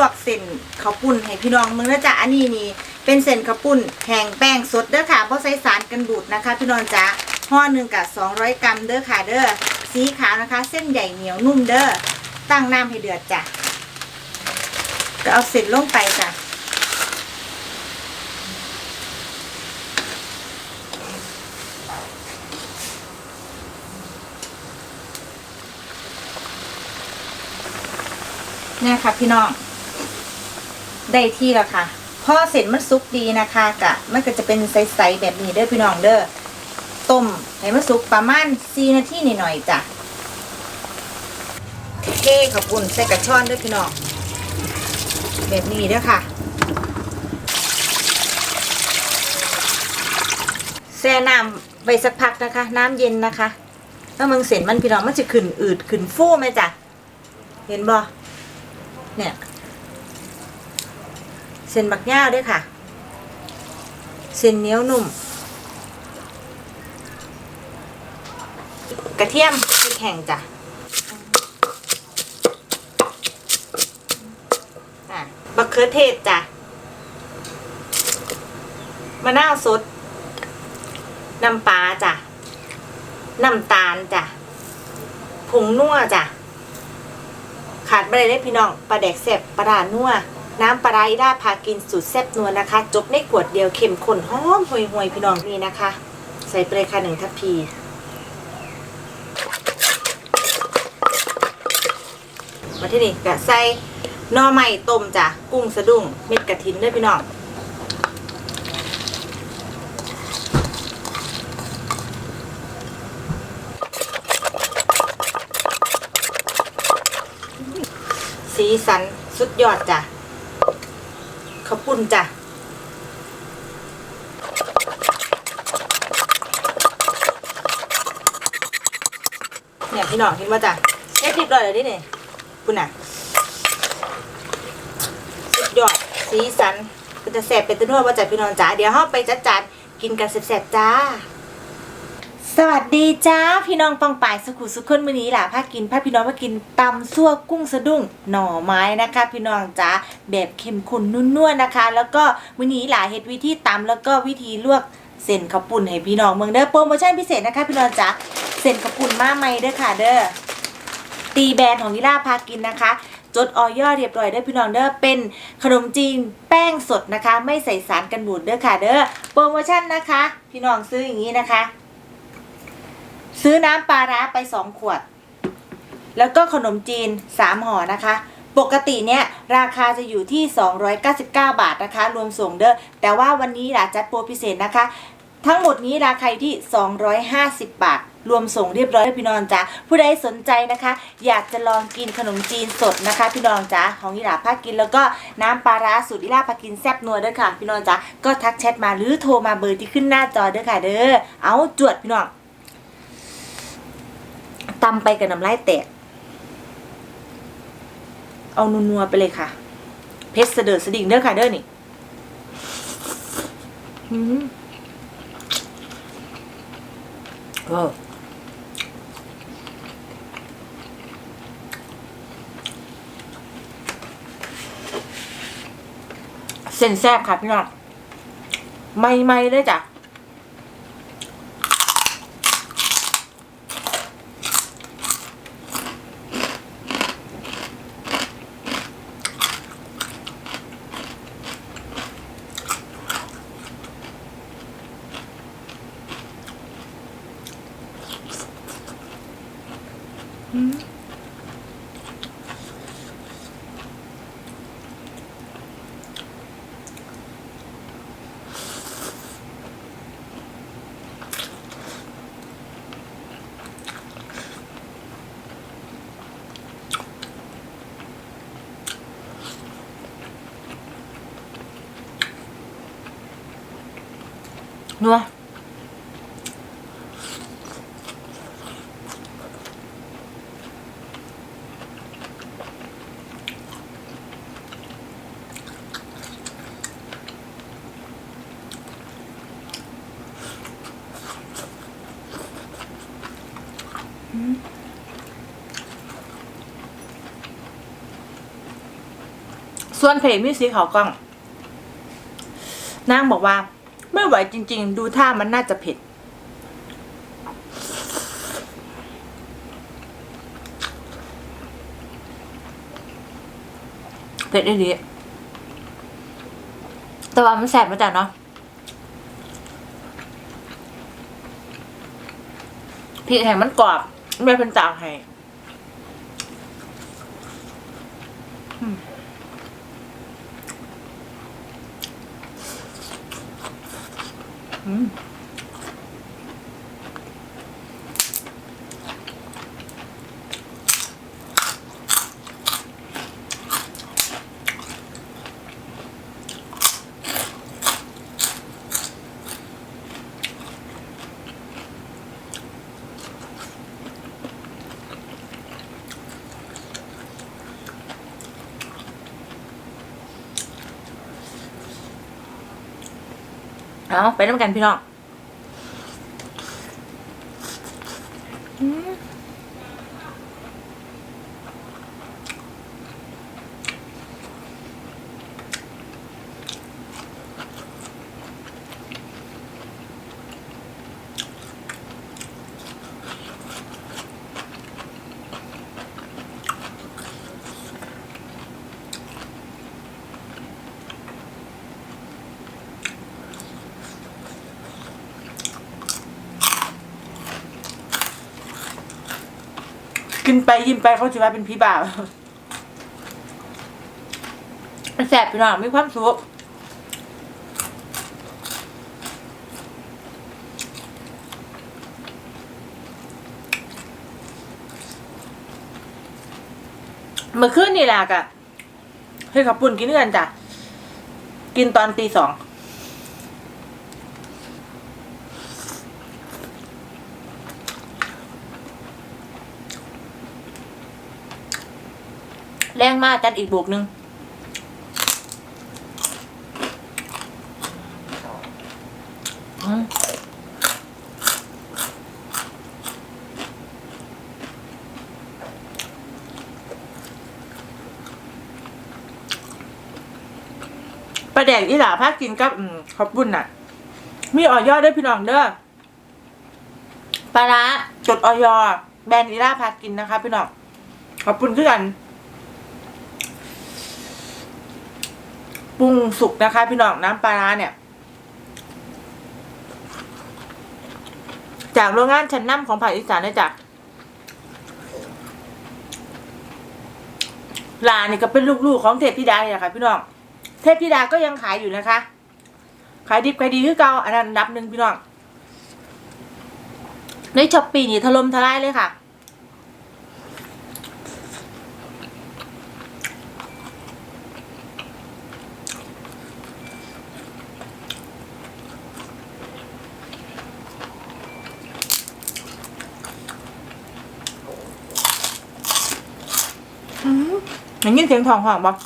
วกเส้นข้าวปุ้นให้พี่น้องมึงนะจ๊ะอันนี้นี่เป็นเส้นข้าวปุ้นแห้งแป้งสดเด้อค่ะเพราะใส่สารกันบูดนะคะ พี่น้องจ๊ะห่อหนึ่งกับ200 กรัมเด้อค่ะเด้อสีขาวนะคะ เส้นใหญ่เหนียวนุ่มเด้อตั้งน้ำให้เดือดจ้ะก็เอาเส้นลงไปจ้ะเนี่ยค่ะพี่น้อง ได้ที่แล้วค่ะพอเสร็จมันสุกดีนะคะกะมันก็จะเป็นใสๆแบบนี้เด้อพี่น้องเด้อต้มให้มันสุกประมาณ4นาทีหน่อยๆจ้ะเทข้าวปุ้นใส่กระชอนด้อพี่น้องแบบนี้เด้อค่ะแช่น้ำไว้สักพักนะคะ น้ำเย็นนะคะถ้ามึงเสร็จมันพี่น้องมันจะขึ้นอืดขึ้นฟูไหมจ้ะเห็นบ่เนี่ย เส้นบักย่าด้วยค่ะ เส้นเหนียวนุ่ม กระเทียมพริกแห้งจ้ะอะบักเขือเทศจ้ะมะนาวสด น้ำปลาจ้ะ น้ำตาลจ้ะ ผงนัวจ้ะ ขาดไม่ได้เลยพี่น้องปลาแดกแซ่บปลาดานัว น้ำปลาร้าอีด้าพากินสูตรแซ่บนัวนะคะ จบในขวดเดียวเค็มข้นหอมห่วยหวยๆพี่น้องนี่นะคะ ใส่ไปเลยค่ะหนึ่งทัพพีมาที่นี่กะใส่น่อไม้ต้มจ้ะกุ้งสะดุ้งเม็ดกระถินด้วยพี่น้องสีสันสุดยอดจ้ะ ขาวปุ้นจ้ะเนี่ยพี่น้องเห็นว่าจ้ะแค่คลิปเลยเลยดิเนี่ยคุณน่ะสุดยอดสีสันก็จะแสบเป็นตะนวดว่าจ้ะพี่น้องจ๋าเดี๋ยวเราไปจัดจานกินกันแสบๆจ้า สวัสดีจ้าพี่น้องปังป่ายสุขุสุขคนมื้อนี้ล่ะพากินพาพี่น้องมากินตำซั่วกุ้งสะดุ้งหน่อไม้นะคะ พี่น้องจ้าแบบเข้มข้นนุ่นๆนะคะ แล้วก็มื้อนี้ล่ะเฮ็ดวิธีตำแล้วก็วิธีลวกเส้นข้าวปุ้นให้พี่น้องเมืองเด้อโปรโมชั่นพิเศษนะคะ พี่น้องจ้าเส้นข้าวปุ้นมาใหม่เด้อค่ะเด้อตีแบรนด์ของนิล่าพากินนะคะจดออยอเรียบร้อยเด้อพี่น้องเด้อเป็นขนมจีนแป้งสดนะคะ ไม่ใส่สารกันบูดเด้อค่ะเด้อโปรโมชั่นนะคะ พี่น้องซื้ออย่างนี้นะคะ ซื้อน้ำปลาร้าไป2ขวด แล้วก็ขนมจีน3ห่อนะคะ ปกติเนี่ยราคาจะอยู่ที่ 299 บาทนะคะ รวมส่งเด้อแต่ว่าวันนี้ล่ะจัดโปรพิเศษนะคะ ทั้งหมดนี้ราคาอยู่ที่ 250 บาท รวมส่งเรียบร้อยพี่น้องจ้าผู้ใดสนใจนะคะ อยากจะลองกินขนมจีนสดนะคะ พี่น้องจ้าของอิหลาภากินแล้วก็น้ำปลาร้าสูตรอิหลาภากินแซ่บนัวเด้อค่ะ พี่น้องจ้าก็ทักแชทมาหรือโทรมาเบอร์ที่ขึ้นหน้าจอเด้อค่ะ เด้อเอาจวดพี่น้อง ตำไปกับน้ำลายแตก เอานัวๆไปเลยค่ะ เพชรเสดิร์ดสดิ่งเด้อค่ะเด้อนี่อืมเออเส้นแซ่บค่ะพี่น้องไม่ไม่ๆเลยจ้ะ นัวส่วนเพลงมีสีขากล้องนางบอกว่า ไม่ไหวจริง ๆ ดูท่ามันน่าจะเผ็ด เผ็ดได้ดีแต่ว่ามันแสบมาจากเนาะพริกแห้งมันกรอบไม่เป็นจางให้ เอาไปน้ำกันพี่น้อง กินไปยิ้มไปเขาจะว่าเป็นพี่บ่าวแสบพี่น้องมีความสุขเมื่อคืนนี่แหละกะเฮ้ยขับปุ่นกินกันจ้ะ กินตอนตีสอง มากจัดอีกบวกหนึ่งอืมประแดกอีหล่าพากินกับอืมขอบบุญน่ะ มีออยอด้วยพี่น้องเด้อปลาร้าจดออยแบรนด์อีล่าพากินนะคะพี่น้องขอบคุณคือกัน ปรุงสุกนะคะ พี่น้องน้ำปลาร้าเนี่ย จากโรงงานชั้นนำของภาคอีสานนะจ๊ะลานนี่ก็เป็นลูกๆของเทพธิดาเนี่ยค่ะ พี่น้อง เทพธิดาก็ยังขายอยู่นะคะ ขายดิบขายดีคือเก่าอันนั้นนดับหนึ่งพี่น้องในช้อปปี้นี่ถล่มทลายเลยค่ะันยินเสียงทองห่องบอก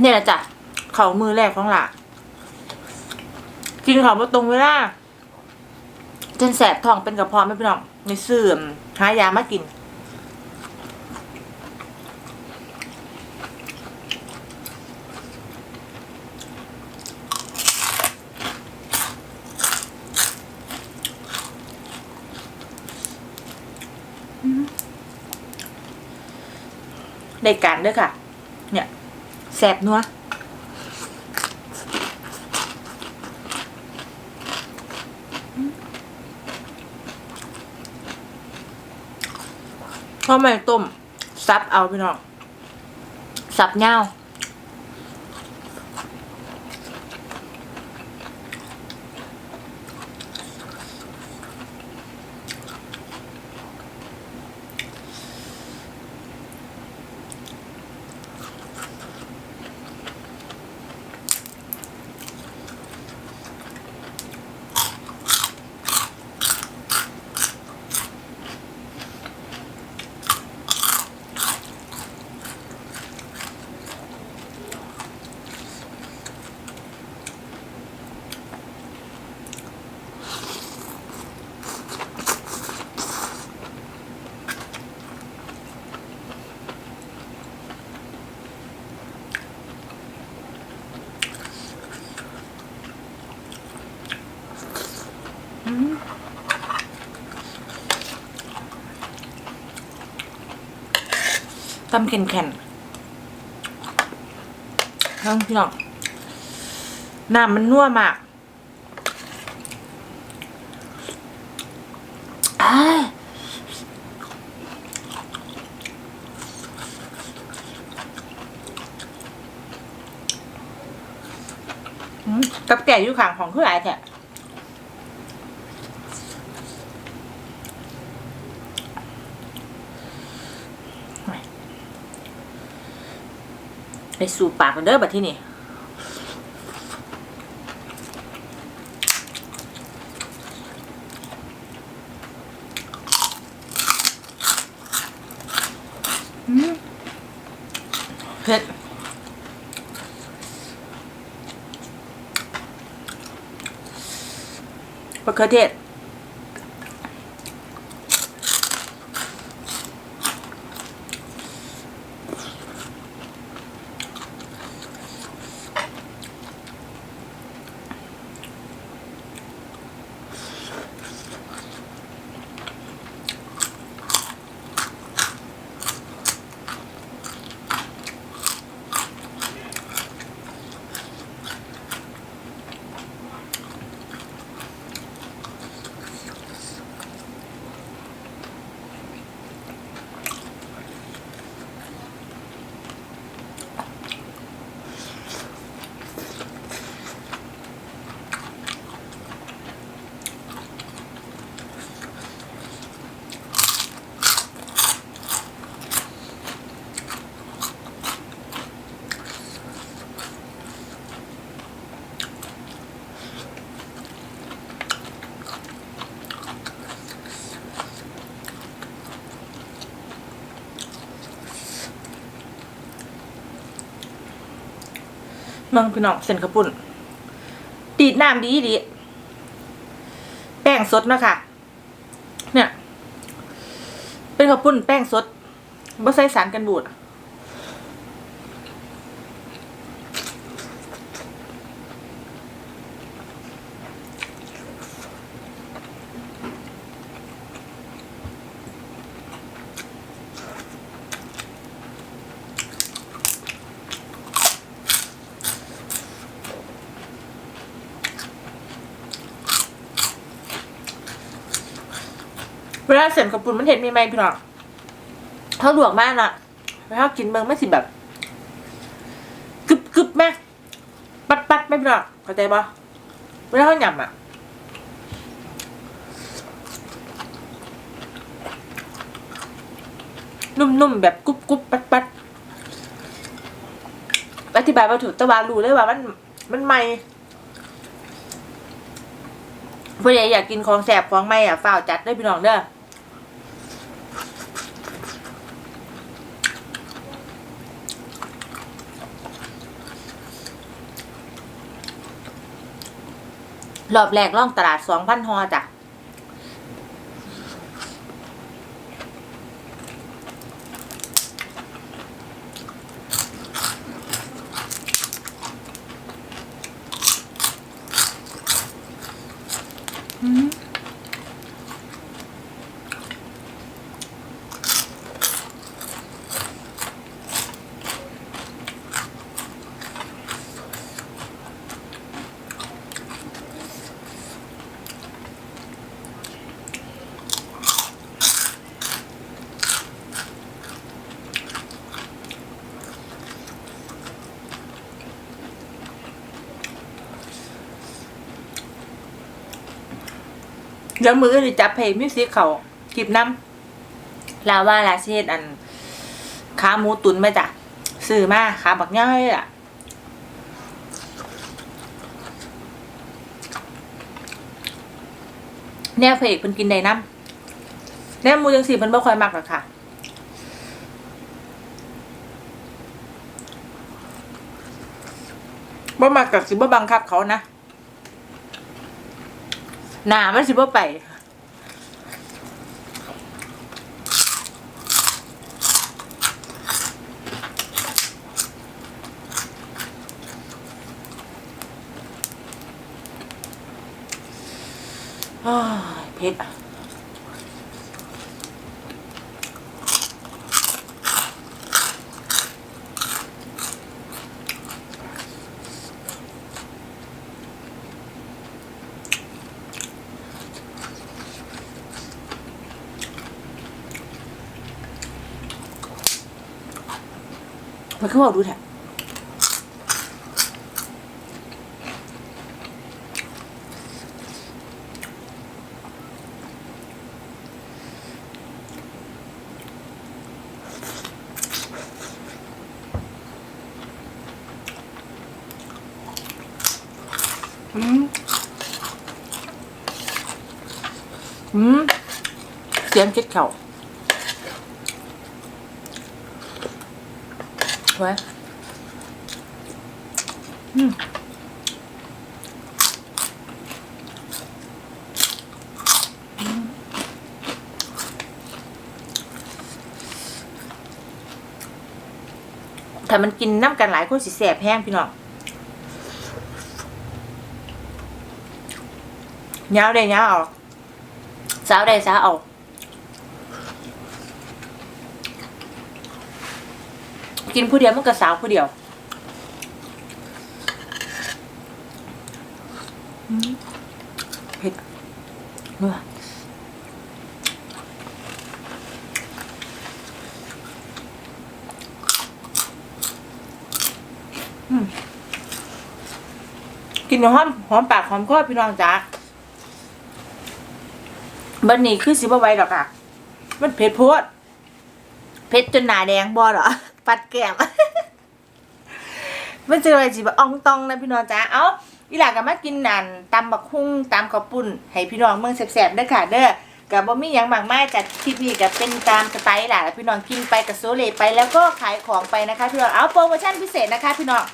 เนี่ยแหละจ้ะเขามือแรกของหล่ะกินเขามาตรงเวลาจนแสบท้องเป็นกระเพาะไม่เป็นหรอกในเสื่อมหายามากิน ได้การด้วยค่ะ เนี่ยแสบนัวข้าวไม่ต้มซับเอาพี่น้องซับเงา ตำแข็งๆน้องพี่น้องน้ำมันนัวมากอ้ายอืมกับแก่อยู่ข้างของคือหลายแท้ ไปสู่ปากกันเด้อบัดที่นี่เผ็ดมะเขือเทศ เมืองพี่น้องเส้นข้าวปุ้นตีดน้ำดีดีแป้งสดนะคะเนี่ย เป็นข้าวปุ้นแป้งสดบ่ใส่สารกันบูด วลาเส้นข้าวปุ้นมันเห็นมีไหมพี่น้องเขาลวกมากนะแล้วกินเมืองไม่สิแบบกึบกึบแม่ปัดปัดไม่พี่น้องเข้าใจปะเวลาเขาหยำอะนุ่มๆแบบกรุบกรุบปัดปัดอธิบายมาถูกตะวารู้เลยว่ามันมันใหม่ผู้ใหญ่อยากกินของแสบของใหม่อะฝ้าวจัดได้พี่น้องเด้อ รอบแรกล่องตลาดสองพันฮอจ้ะ เดี๋ยวมือหรือจับเพลงมิวสิกเขากิบน้ำลาว่าลาเชดอันขาหมูตุนมาจ้ะซื้อมาขาบักย่อยอะแนวเพลงเพิ่นกินได้น้ำแนวหมูจังสีเพิ่นบ่ค่อยมักหรอกค่ะบ่มักกับสิบ่บังคับเขานะ หนามันสิบ่ไปอ้ายเมันคือบอกดูแถะอืมอืมเสียงเก็ดเข่า ไว้อืมถ้ามันกินน้ำกันหลายคนสิแสบแห้งพี่น้องยาวได้ยาวเอาสาวได้สาวเอา กินผู้เดียวมันก็สาวผู้เดียวอืมเผ็ดเมื่ออืมกินหอมหอมปากหอมคอพี่น้องจ้าบันนี้คือสิบไหว้ดอกอะ มันเผ็ดโพดเผ็ดจนหนาแดงบอเหรอ ปัดแก้มมันจะอะไรจีบอ่องตองนะพี่น้องจ้าเอ้าอีหลากับมากินนันตำบักหุ่งตำกระปุ่นให้พี่น้องเมืองแสบๆเด้อค่ะ เด้อกับบ่มีหยังมากมายจัดคลิปนี้กับเป็นตามสไตล์หล่ะพี่น้องกินไปกับโซเลไปแล้วก็ขายของไปนะคะพี่น้องเอาโปรโมชั่นพิเศษนะคะ พี่น้อง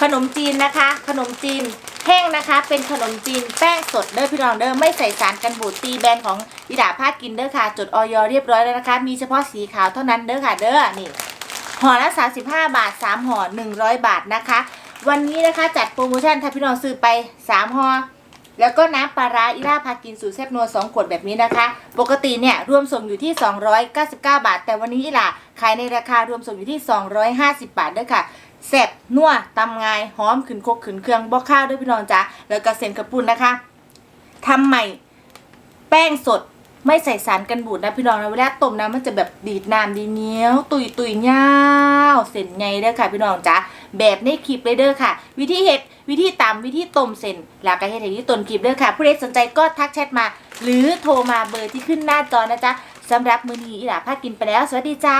ขนมจีนนะคะ ขนมจีน แห้งนะคะ เป็นขนมจีนแป้งสดเด้อพี่น้องเด้อไม่ใส่สารกันบูดตีแบรนด์ของอีดาพากินเด้อค่ะ จดออยเรียบร้อยแล้วนะคะ มีเฉพาะสีขาวเท่านั้นเด้อค่ะ เด้อนี่ห่อละ 35 บาท 3ห่อ100 บาทนะคะ วันนี้นะคะจัดโปรโมชั่นถ้าพี่น้องซื้อไป 3ห่อแล้วก็น้ำปลาร้าอีล่าพากินสูตรแซ่บนัว2ขวดแบบนี้นะคะ ปกติเนี่ยรวมส่งอยู่ที่ 299 บาท แต่วันนี้อีล่าขายในราคารวมส่งอยู่ที่ 250 บาทเด้อค่ะ แซ่บนัวตำงายหอมขึ้นคกขึ้นเครื่องบอกข้าวด้วยพี่น้องจ้าแล้วก็เส้นกระปุ่นนะคะทำใหม่แป้งสดไม่ใส่สารกันบูดนะพี่น้องนะเวลาต้มนะมันจะแบบดีดน้ำดีเนี้ยว ตุยตุยเงาวเส้นไงเด้อค่ะ พี่น้องจ้าแบบในคลิปเลยเด้อค่ะ วิธีเฮ็ดวิธีตำวิธีต้มเส้นแล้วก็เฮ็ดให้ที่ต้นคลิปเด้อค่ะ ผู้ใดสนใจก็ทักแชทมา หรือโทรมาเบอร์ที่ขึ้นหน้าจอนะจ๊ะสำหรับมือนี้อีหลาพากินไปแล้ว สวัสดีจ้า